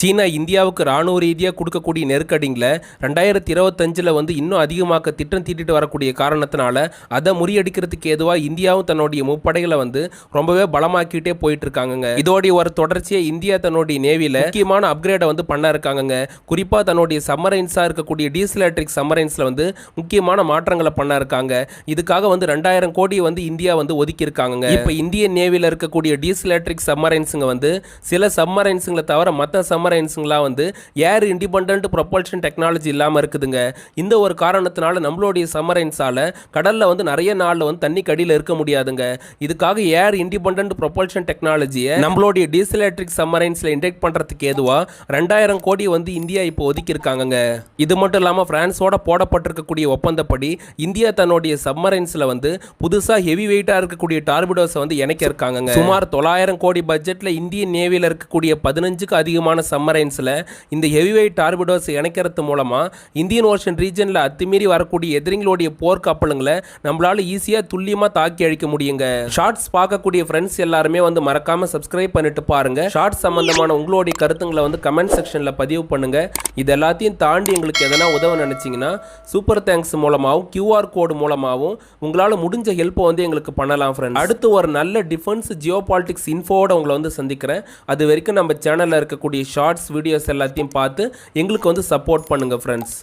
சீனா இந்தியாவுக்கு ராணுவ ரீதியாக கொடுக்கக்கூடிய நெருக்கடிங்களை ரெண்டாயிரத்தி இருபத்தஞ்சில் வந்து இன்னும் அதிகமாக்க திட்டம் தீட்டிட்டு வரக்கூடிய காரணத்தினால அதை முறியடிக்கிறதுக்கு ஏதுவாக இந்தியாவும் தன்னுடைய முப்படைகளை வந்து ரொம்பவே பலமாக்கிட்டே போயிட்டு இருக்காங்கங்க இதோடைய ஒரு தொடர்ச்சியை இந்தியா தன்னுடைய நேவியில் முக்கியமான அப்கிரேடை வந்து பண்ண இருக்காங்கங்க. குறிப்பாக தன்னுடைய சம்மரைன்ஸாக இருக்கக்கூடிய டீசல் எலக்ட்ரிக் சம்மரைன்ஸில் வந்து முக்கியமான மாற்றங்களை பண்ண இருக்காங்க. இதுக்காக வந்து ரெண்டாயிரம் கோடியை வந்து இந்தியா வந்து ஒதுக்கியிருக்காங்க இப்போ இந்திய நேவியில் இருக்கக்கூடிய டீசல் எலக்ட்ரிக் சம்மரைன்ஸுங்க வந்து சில சம்மரைன்ஸுங்களை தவிர மற்ற சம்மர் சப்மரைன்ஸுங்களாம் வந்து ஏர் இண்டிபெண்ட் ப்ரொபல்ஷன் டெக்னாலஜி இல்லாமல் இருக்குதுங்க. இந்த ஒரு காரணத்தினால நம்மளுடைய சம்மரைன்ஸால் கடலில் வந்து நிறைய நாளில் வந்து தண்ணி கடியில் இருக்க முடியாதுங்க. இதுக்காக ஏர் இண்டிபெண்ட் ப்ரொபல்ஷன் டெக்னாலஜியை நம்மளுடைய டீசல் எலக்ட்ரிக் சம்மரைன்ஸில் இன்டெக்ட் பண்ணுறதுக்கு ஏதுவாக ரெண்டாயிரம் கோடி வந்து இந்தியா இப்போ ஒதுக்கியிருக்காங்கங்க. இது மட்டும் இல்லாமல் பிரான்ஸோட போடப்பட்டிருக்கக்கூடிய ஒப்பந்தப்படி இந்தியா தன்னுடைய சம்மரைன்ஸில் வந்து புதுசாக ஹெவி வெயிட்டாக இருக்கக்கூடிய டார்பிடோஸை வந்து இணைக்க இருக்காங்க சுமார் தொள்ளாயிரம் கோடி பட்ஜெட்டில் இந்திய நேவியில் இருக்கக்கூடிய பதினஞ்சுக்கு அதிகமான சம்மரைன்ஸில் இந்த ஹெவிவெயிட் டார்பிடோஸ் இணைக்கிறது மூலமாக இந்தியன் ஓஷன் ரீஜனில் அத்துமீறி வரக்கூடிய எதிரிங்களுடைய போர் கப்பலுங்களை நம்மளால ஈஸியாக துல்லியமாக தாக்கி அழிக்க முடியுங்க. ஷார்ட்ஸ் பார்க்கக்கூடிய ஃப்ரெண்ட்ஸ் எல்லாருமே வந்து மறக்காம சப்ஸ்கிரைப் பண்ணிட்டு பாருங்க. ஷார்ட்ஸ் சம்மந்தமான உங்களுடைய கருத்துங்களை வந்து கமெண்ட் செக்ஷனில் பதிவு பண்ணுங்க. இது எல்லாத்தையும் தாண்டி எங்களுக்கு எதனா உதவ நினச்சிங்கன்னா சூப்பர் தேங்க்ஸ் மூலமாகவும் கியூஆர் கோடு மூலமாகவும் உங்களால் முடிஞ்ச ஹெல்ப்பை வந்து எங்களுக்கு பண்ணலாம் ஃப்ரெண்ட்ஸ் அடுத்து ஒரு நல்ல டிஃபென்ஸ் ஜியோ பாலிட்டிக்ஸ் இன்ஃபோவோட உங்களை வந்து சந்திக்கிறேன். அது வரைக்கும் நம்ம சேனலில் இருக்கக்கூடிய ஷார்ட் ஷார்ட்ஸ் வீடியோஸ் எல்லாத்தையும் பார்த்து எங்களுக்கு வந்து சப்போர்ட் பண்ணுங்கள் ஃப்ரெண்ட்ஸ்